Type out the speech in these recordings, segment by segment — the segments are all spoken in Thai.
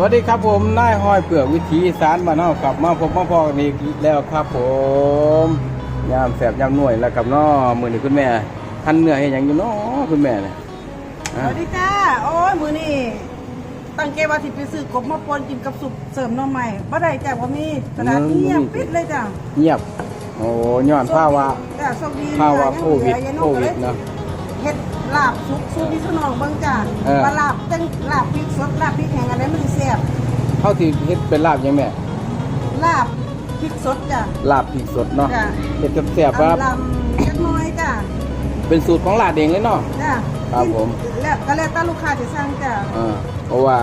วัสดีครับผมนายห้อยเปลือกวิถีอีสารมานเฮากลับมาพบมาพอกันอีกแล้วครับผมยามแสบยามหน่วยแล้วกับน้อมือนี้คุณแม่ท่านเหนื่อยเฮ็ดหยังอยู่น้อคุณแม่เนี่ยสอะวัสดีจ้าโอ้ยมือนี่ตั้งใจว่าสิไปซื้อกบมาปนกินกับสุปเสริมหน้องใหม่บ่ได้จ้าบ่มีตลาดเงียบปิดเลยจ้าเงียบ โอ้ย้อนภาวะจ้าโชคดีภาวะยังโควิดเหลือยังโควิดเนาะเฮ็ด ลาบสุกสุกที่สนองเบิ่งจ้าเออ ปลาลาบจังลาบพริกสดลาบพริกแห้งอะไรมันสิแซ่บเท่าที่เฮ็ดเป็นลาบยังแม่ลาบพริกสดจ้าลาบพริกสดเนาะจ้ะ เฮ็ดแซ่บๆครับลำจักหน้อยจ้าเป็นสูตรของลาดเองเลยเนาะ จ้าครับผม แล้วก็แล้วแต่ลูกค้าสิสั่งจ้าอ่าเพราะว่า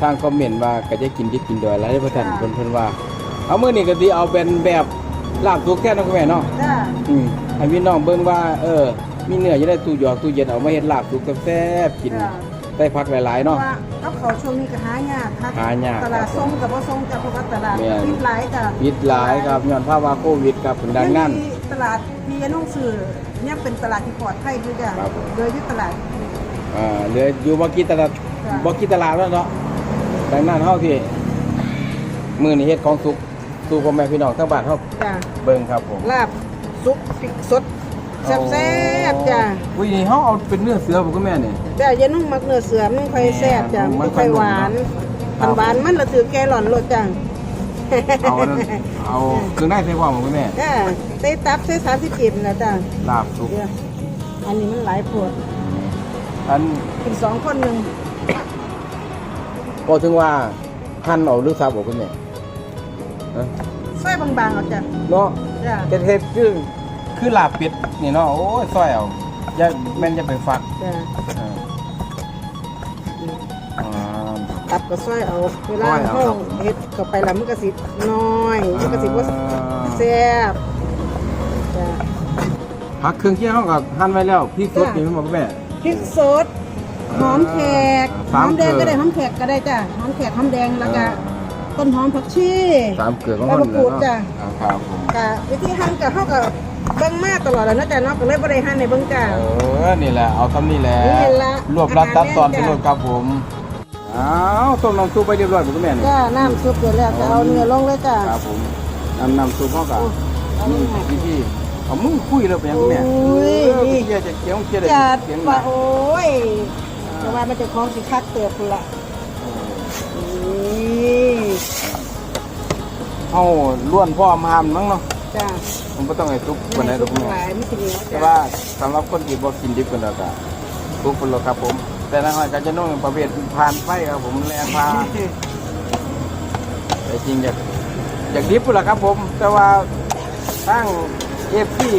ทางคอมเมนต์ว่าก็จะกินดิบกินดอยแล้วเพื่อนจ้ะเพิ่นเพิ่นว่า เอามื้อนี้ก็สิเอาเป็นแบบลาบสุกแท้เนาะคุณแม่เนาะจ้าอืมให้พี่น้องเบิ่งว่า เออ มีเนื้ออยู่ในตู้หยอกตู้เย็นเอามาเฮ็ดลาบสุกแซ่บๆกินจ้ะได้พักหลายๆเพราะเนาะ ว่ากับเขาช่วงนี้ก็หายากครับหายากตลาดส่งกับบ่ส่งจ้าเพราะว่าตลาดแม่นปิดหลายจ้าพิษหลายครับย้อนภาวะโควิดครับผลดังนั้นที่ตลาดมีน้องสื่อเนี่ยเป็นตลาดที่ปลอดภัยด้วยจ้ะครับโดยที่ตลาด อ่าเหลืออยู่บ่กี่ตลาดจ้ะ บ่กี่ตลาดแล้วเนาะดังนั้นเฮาที่มื้อนี้เฮ็ดของสุกสู่พ่อแม่พี่น้องทั้งบ้านเฮาจ้ะเบิ่งครับผมลาบซุปพริกสด แซ่บๆจ้ะอุ้ยนี่เขาเอาเป็นเนื้อเสือผมก็แม่นี่จ้ะอยันนุ่งมักเนื้อเสือมันค่อยแซ่บจ้ะมัมันนค่ค่ออยยหวาหวานนครับคันหวานมันละถือแกหล่อนรสจ้ะเอาอันนั้นเอาเครื่องได้ใส่ความผมก็แม่จ้ะเต้ตับเต้สามสิบกิบนะจ้ะลาบสุกเดี๋ยวอันนี้มันหลายปวดอันกินสองคนหนึ่งก็ถึงว่าหั่นเอาหรือซับเอาคุณแม่ฮะซอยบางๆเอาจ้ะเนาะจ้ะเฮ็ดเฮ็ดคือ คือลาบเป็ดนี่เนาะโอ้ยซอยเอาอย่าแม่นอย่าไปฟักจ้ะเอออ่า ตับก็ซอยเอาเวลาซอยเอาห้อครังบเฮ็ดเข้าไปแล้วมันก็สิน้อยมันก็สิบ่แซ่บจ้ะผักเครื่องเคียงเฮาก็หั่นไว้แล้วพริกสดจ้ะนี่มันบ่แม่ พริกสดหอมแขกหสาอมมแดงเกลือ ก็ได้หอมแขกก็ได้จ้ะหอมแขกหอมแดงแล้วก็ต้นหอมผักชี สามเกลือของแล้วคมะนกรูดเนาะจ้ะ อ่าครับผม กะวิธีหั่นก็เฮาก็ เบิ่งมาตลอดแล้วนะจ้ะเนาะก็เลยบ่ได้หั่นให้เบิ่งจ้ะเออ นี่แหละ เอาคำนี้แหละ นี่แหละรวบรัดตัดตอนอาหารแม่นจ้ะไปรวบครับผมอ้าวต้มน้ำซุปไปเรียบร้อยผมคุณแม่นี่ จ้ะน้ำซุปเดือดแล้วจะเอาเนื้อลงเลยจ้ะครับผมน้ำน้ำซุปเขากับเอานี่ลงมาพี่พี่เอามือคุยแล้วเป็นยังคุณแม่โอ้ย เออเกียร์จะเกี้ยวเกียร์ได้จัดเกียร์ว่ามาโอ้ยแต่ว่ามันจะของสิคักเตือพุ่นละนี่เอาล้วนพ่อมามมั้งเนาะ จ้ะผมก็ต้องให้ซุปคนไหนดอกคุณหแม่ลายไม่สิเหนียวแต่จ้ะว่าสำหรับคนที่บ่กินดิบกันแล้วก็ซุปคนละครับผม แต่ละหอยก็จะนุ่งประเภทผ่านไฟครับผมแรงพาแต่จริงอยากอยากดิบพุ่นละครับผม แต่ว่าตั้งเอฟซี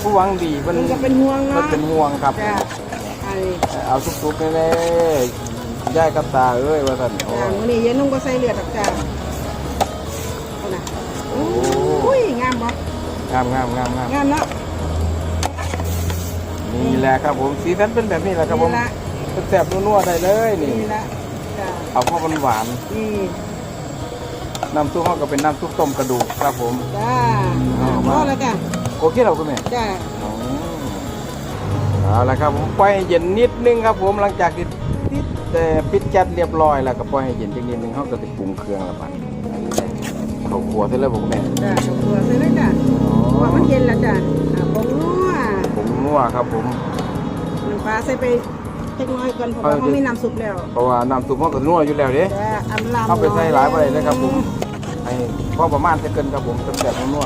ผู้หวังดีมันมันก็เป็นห่วงมันเนาะเป็นห่วงครับ จ้ะอันนี้เอาทุกๆแน่ๆย่ายกับตาเอ้ยว่าท่านโอ้ จ้ะมื้อนี้ยายนุ่งก็ใส่เลือดดอกจ้ะเอา บ่งามงามงามงามงามเนาะนี่แหละครับผมสีสันเป็นแบบนี้แหละครับผมนี่ละแซ่บๆนัวๆได้เลยนี่นี่ละจ้ะเอาเพราะมันหวานนี่น้ำซุปเขาก็เป็นน้ำซุปต้มกระดูกครับผม จ้าอ๋อพอแล้วจ้ะโอเคเราคุณแม่ จ้าอ๋อเอาละครับผมปล่อยให้เย็นนิดนึงครับผมหลังจากที่ปิดแต่ปิดแก๊สเรียบร้อยแล้วก็ปล่อยให้เย็นจักนิดนึงเขาก็จะปรุงเครื่องและบัด เขาครัวเสร็จแล้วผมแม่จ้าเอาตัวใส่เลยจ้ะเพราะว่ามันเย็นแล้วจ้ะอะผงนัวผมนัวครับผม น้ำปลาใส่ไปเล็กน้อยก่อนเพราะว่าเอาเขาดิมีน้ำซุปแล้วเพราะว่าน้ำซุปมันก็นัวอยู่แล้วเด้จ้าอำลำเข้าไปใส่หลายไปเลยนะครับผมให้พอประมาณจะเกินครับผมแซ่บๆนัว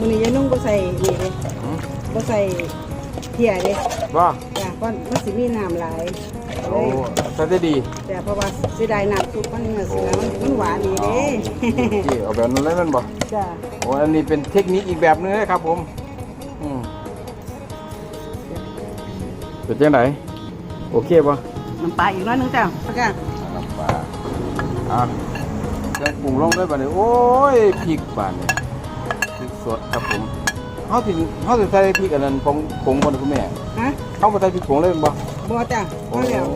มื้อนี้ยายนุ่งก็ใส่นี่เลยๆหืมก็ใส่เพียเลยว่าจ้ะเพ ราะมันสิมีน้ำหลายเลโอ้ยใส่ได้ดีจ้ะเพราะว่าเสียดายน้ำซุปมันเนื้อเสือมันมันหวานดีเด้ ที่เอาแบบนั้นเลยแมันบ่จ้ะโอ้อันนี้เป็นเทคนิคอีกแบบนึงนะครับผมอืมเป็นจังไดโอเคป่ะน้ำปลาอีกน้อยหนึงจ้ะแล้วก็น้ำปลาอะเครื่องปรุงลงด้วยป่ะเนี่ยโอ้ยพริกป่านเนี่ยพริกสดครับผมเขาถึงเขาถึงใส่พริกอันนั้นผงผงบนคุณแม่ฮะ เขาไปใส่พริกผงเลยแม่นบ่บ่จ้ะพโอ้อแล้ว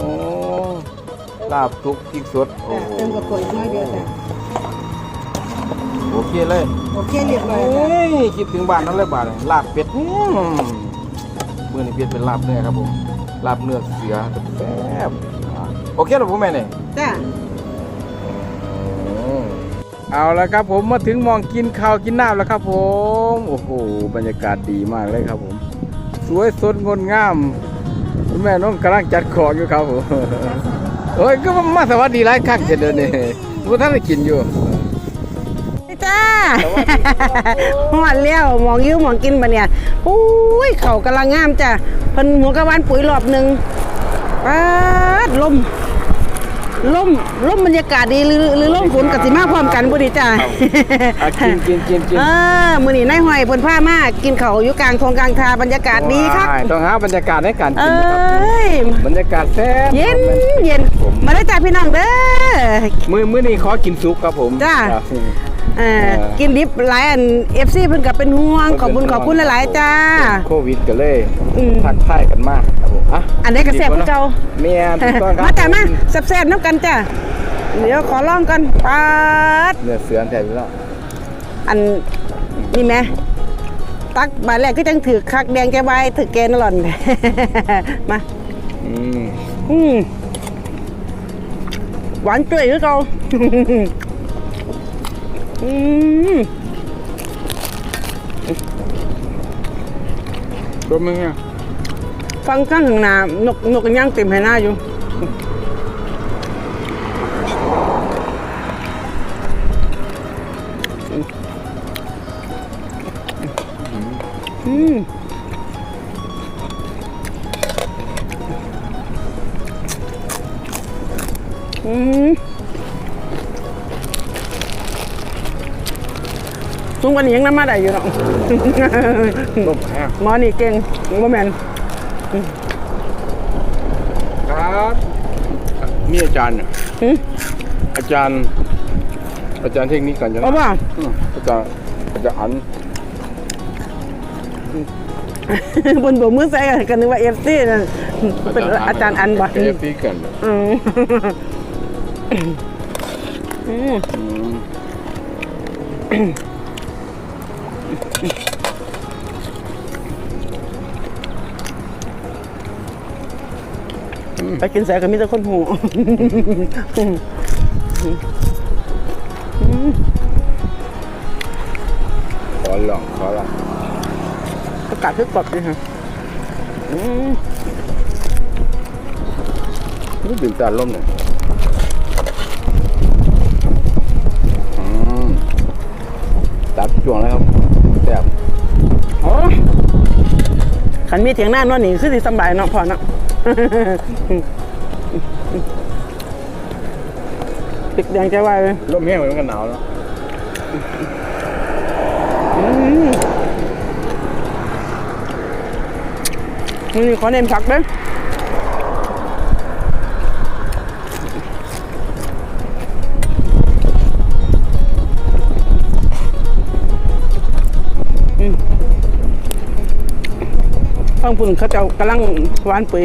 ลาบทุกพริกสดโอ้จ้ะเติมกับขวดอีกน้อยเดียวจ้ะโอเคเลย โอเคเรียบร้เฮ้อยจ้ะยคิดถึงบ้านนั้นเลยบ้านเลยลาบเป็ดอืมมื่อนี้เป็ดเป็นลาบเนื้อครับผมลาบเนื้อเสือแซ่บอะโอเคเหรอผมแม่เนี่ยจ้ะเอาละครับผมมาถึงมองกินข้าวกินน้ำแล้วครับผม โอ้โหบรรยากาศดีมากเลยครับผม สวยสดงดงามคุณแม่น้องกำลังจัดของอยู่ครับผมเฮ้ยก็มาสวัสดีหลายครั้งเช่นเดิมนี่ผู้ท่านได้กินอยู่จ้าหอดเลี้ยวมองยิ้วมองกินบะเนี่ยอุ้ยเขากำลังงามจ้ะเพิ่นหัวกระวานปุ๋ยรอบหนึ่งป๊าดลม ลมลมบรรยากาศดีหรือหรือลมฝนกับสิมาพร้อมกันบ่ดีจ้าอะกินกินกินกินเออมื้อนี้นายห้อยเพิ่นพามากินข้าวอยู่กลางทงกลางทาบรรยากาศดีครับว้ายต้องหาบรรยากาศในการเอกินนะครับ้ยบรรยากาศแซ่บเย็นเย็นผมมาได้อจ้าพี่น้องเด้อ มือมือนี้ขอกินซุปครับผมจ้าครับ เออกินดิบหลายอัน FC เพิ่นก็เป็นห่วงขอบคุณขอบคุณหลายๆจ้า โควิดก็เลยอืมทักทายกันมากครับผมอะอันนี้ก็แซ่บคือเก่าเมียถูกต้องครับมาจ้ามาแซ่บๆน้ำกันจ้าเดี๋ยวขอลองกันปาดเนื้อเสือแท้อยู่แล้วอันนี่แหม่ตักบาทแรกก็จังถือคักแดงแกใบถือแกนหล่อนมาอืมอืมหวานจุ้ยคือเก่า อืมตัวมึงอะฟังข้างหน้านกนกย่างเต็มให้หน้าอยู่อืม ซุ่มกันนี้ยังน้ำมาได้อยู่เนาะลมแห้งหมอนี่เก่งบ่แม่นครับนี่อาจารย์เนี่ยหึอาจารย์ อาจารย์เทคนิคก่อนจะเอาบ่อืมอาจารย์อาจารย์อันบนโบกมือใส่กันก็นึกว่า FC นั่นเป็นอาจารย์อันบ่เอฟซีกันอืมอืม อืม ไปกินแสก็มีแต่คนหูขอลองขอลองประกาศทึกกดเลยฮะอืมนี่ดื่มจานล่มเนี่ยอืมตัดช่วงแล้วครับ ขันมีเถียงหน้านอนนี่คือสิสำบายเนาะพอเนาะปิดแดงใจไว้เลยร่มแห้งเหมือนกันหนาวแล้วนี่ขอเน้นผักเด้ออื ฟังปุ่นเขาเจ้ากำลังหวานปุ๋ย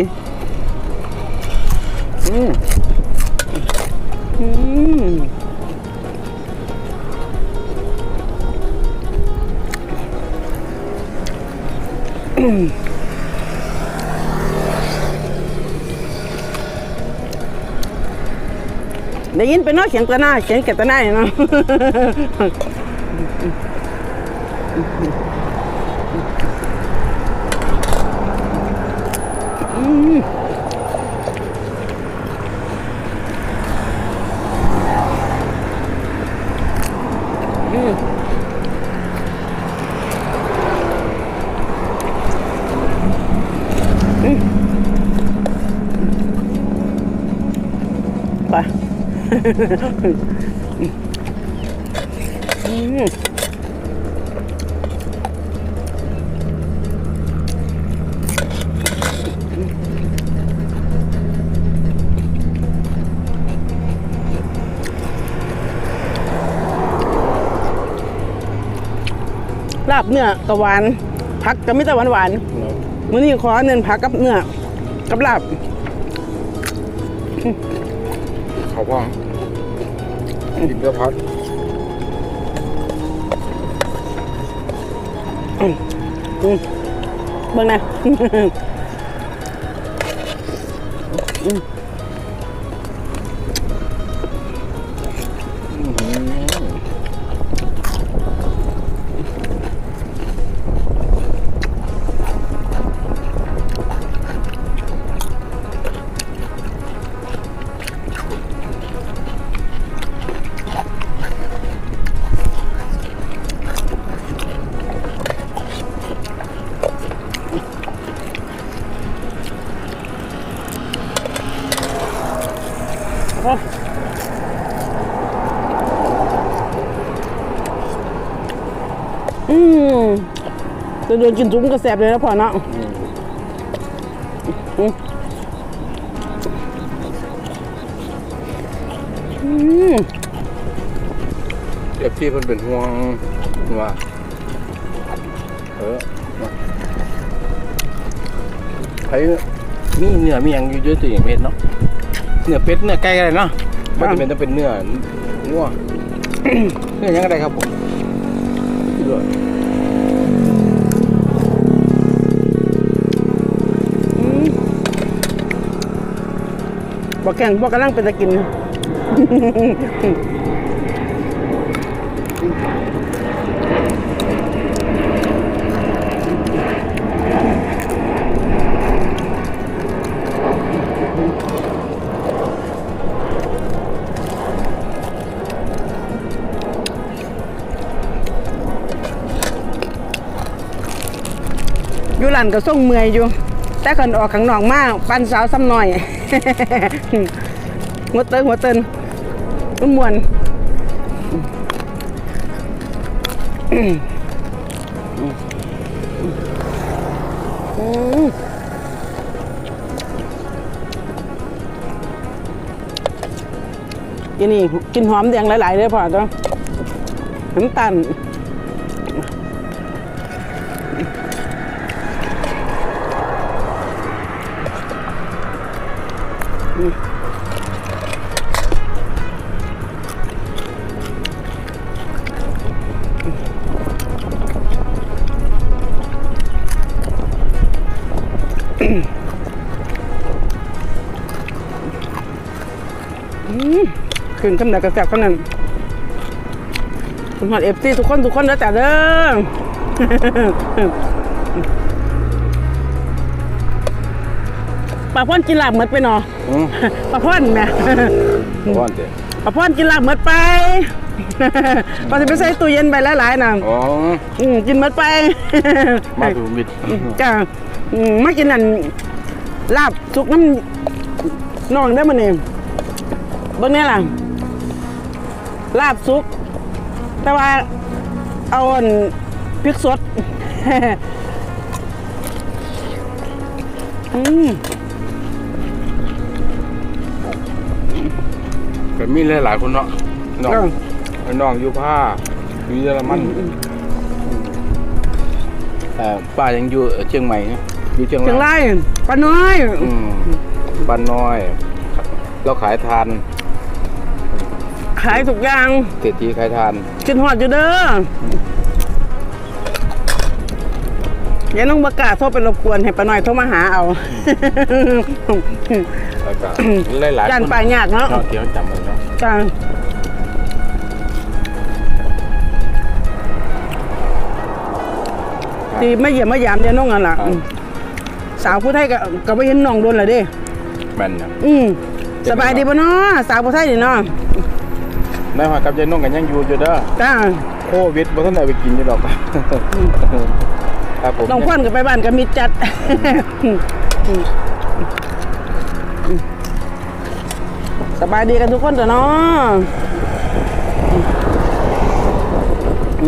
อืมอืมได้ยินไปเนาะเสียงตะหน้าเสียงเก็บตะหน้าเนาะ ไป เนื้อกะหวานผักก็ไม่แต่หวานหวานๆมื้อนี้ขอเน้นผักกับเนื้อกับลาบเขาพ่องกินกระพัดอืมเบิ่งนะ จะเดินกินจุ้มกระแสบเลยนะพ่อเนาะอืมอืมเอฟซีเพิ่นเป็นห่วงว่าเออไผมีเนื้อมีหยังอยู่เยอะตัวอย่างเป็ดเนาะเนื้อเป็ดเนื้อไก่อะไรเนาะมันจะเป็นต้องเป็นเนื้องัวเนื้อหยังก็ได้ครับผมด้วย บอกแข่งบอกกำลังเป็นตะกินอยู่หลันก็ส่งเมื่อยอยู่ แต่กันออกข้างนอกมากปั้นสาวซ้ำหน่อย หัวเติ้งหัวเติ้นมันมวนอืมกินนี่กินหอมแดงหลายๆเลยพอจ้ะน้ำตาล ขึ้นคำไหนกระแสบคนนั้นคุณหอดเอฟซีทุกคน ทุกคนแล้วแต่เด้อ ลาพ่อนกินลาบเหมือนไปเนาะอืมปลาพ่อนแหม่ก้อนเด้อปลาพ่อนกินลาบเหมือนไปปลาจะไปใส่ตู้เย็นไปหลายๆน่ะอ๋ออืมกินเหมือนไป มาถูมิดจ้าอืมมากินนั่นลาบสุกน้ำน้องได้อมันนี่เบิ่งแนี่ล่ะ ลาบสุก แต่ว่าเอาอันพริกสด อืม ก็มีหลายๆคนเนาะน้องน้องอยู่ผ้าอยู่เยอรมันเอ่อป้ายังอยู่เชียงใหม่นะอยู่เชียงเชียงรายรายปลาน้อยอืมบ้านน้อยเราขายทานขายทุกอย่างเศรษฐีขายทานกินหอดอยู่เด้อ อย่าน้องประกล้าศโทรไปรบกวนให้ป้าน้อยโทรมาหาเอาแล้วก็หลายๆย่านคนปลายยากเนาะเนาะที่เขาจำเลยเนาะจ้าตีไม่เหยียบไม่ยามเดี๋ยวน้องอะล่ะอืมสาวผู้ไทยก็ก็ไปเห็นน้องโดนและเด้แม่นนะอืมสบายดีปะเนาะสาวผู้ไทยนี่เนาะนายหอยกับยายน้องกันยังอยู่อยู่เด้อจ้าโควิดบ่ทันได้ไปกินอยู่ดอก ครับผมน้องควันก็ไปบ้านก็มีจัดสบายดีกันทุกคนเถอะเนาะ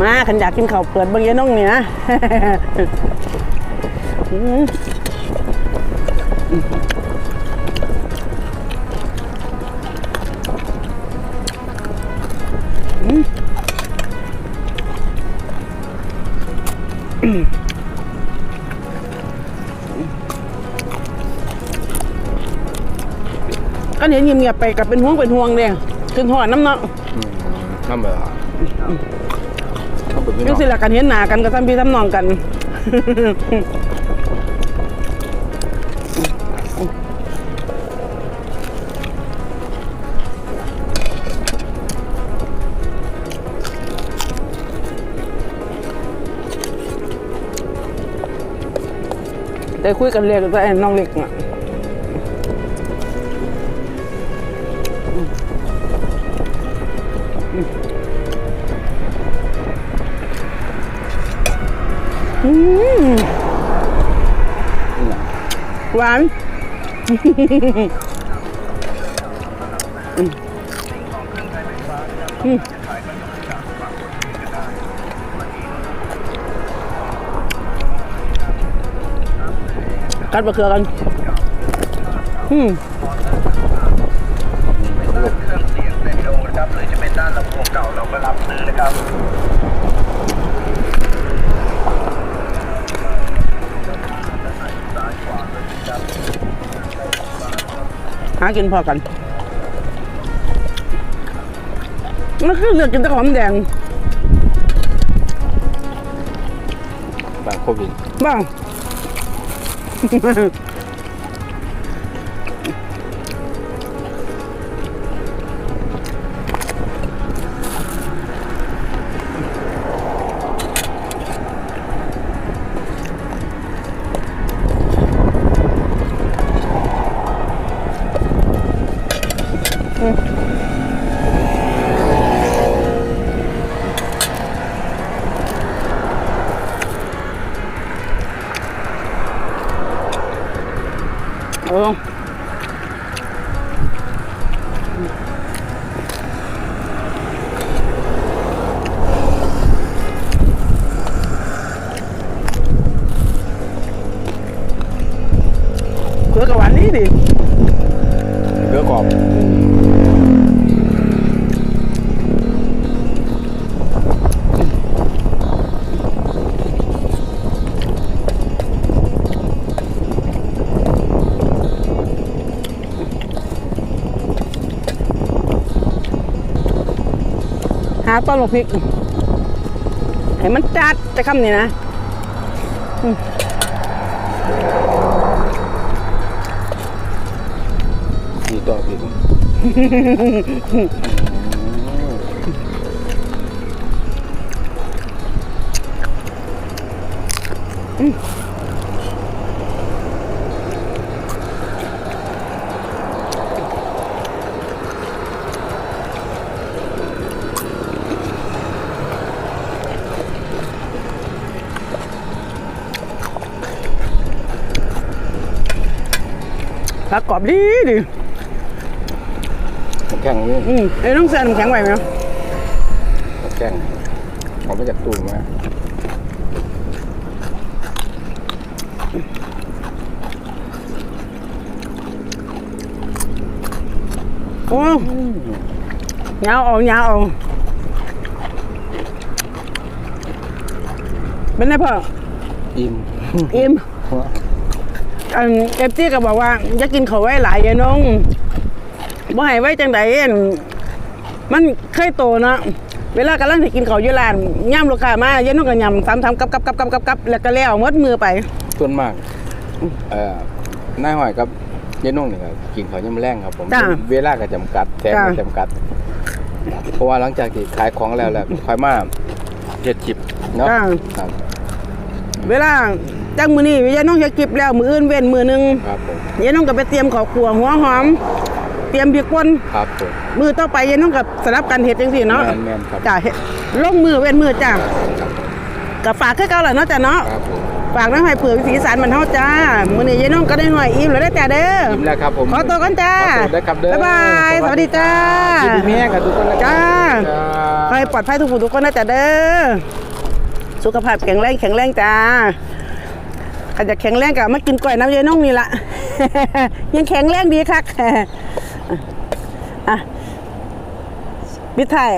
มาขันอยากกินข้าวเปิดเบางยายน้องเนี่ย อืมก็เห็นเงียบๆไปกับเป็นห่วงเป็นห่วงเนี่ยขึ้นหอดน้ำเนาะอืมธรรมดาเขาเป็นพี่น้ยังองสิละกันเห็นหน้ากันก็ทำพี่ทำน้องกันได้คุยกันเรียกแต่น้องเล็กอะ หวานกัดมะเขือกันอืมเครื่องเสียงเรดิโอนะครับหรือจะเป็นด้านลำโพงเก่าเราก็รับซื้อนะครับ หากินพอกันมันคือเลือกกินแต่หอมแดงบางโควิดบ้าง หาต้นหลวพริกให้มันจัดจะคำนี้นะมีตัวผิ ผักกรอบดีดิแข็งนี่อืมไอ้น้องเสือน้ำแข็งไหวไหมแข็งออกมาจากตู้มาโอ้ยาวเอายาวเอาเป็นไงพ่ออิ่มอิ่ม อันเอฟซีก็บอกว่าจะกินเขาวไว้หลายอยาน้องบ่ให้ไว้จังไดเอ็นมันเคยโตเนาะเวลากำลังสิกินเขาวอยู่ร้านย่ำลูกค้ามาเย็นน้องก็ยำซ้ำๆกับกับกับกับกับกับแล้วก็แล้วหมดมือไปส่วนมากเอ่อนายหอยกับยายนุ่งนี่ครับกินข้าวยำแรงครับผมจ้ะ เวลาก็จำกัดแถมก็จ้ะจำกัด เพราะว่าหลังจากที่ขายของแล้วแล้วค่อยมาเฮ็ดชิปเนาะจ้าครับ เวลา จังมือนี้ยายน้องจะกิบแล้วมืออื่นเว้นมือหนึงครับผมยายน้องก็ไปเตรียมข้าวคั่วหัวหอม เตรียมพริกป่นครับผมมือต่อไปยายน้องกับสลับกันเฮ็ดจังซี่เนาะแม่นแม่นครับจ้าเฮ็ดลงมือเว้นมือจ้ากับฝากคือเก่าแหละเนาะจ้าเนาะครับผมฝากน้ำให้เผื่อวิถีสารมันเฮาจ้า มื้อนี้ยายน้องก็ได้หน่อยอิ่มแล้วได้อจ้าเด้อยิ้มแล้วครับผมขอตัวกันจ้าขอตัวได้ครับเด้อบ๊ายบายสวัสดีจ้าสวัสดีพี่แม่กับทุกคนนะจ้าจ้าขอให้ปลอดภัยทุกผู้ทุกคนนะจ้าเด้อสุขภาพแข็งแรงแข็งแรงจ้า ใครจะแข็งแรงกับมากินก๋วยน้ำเย็นน้องนี่ละยังแข็งแรงดีคักอะปิดท้าย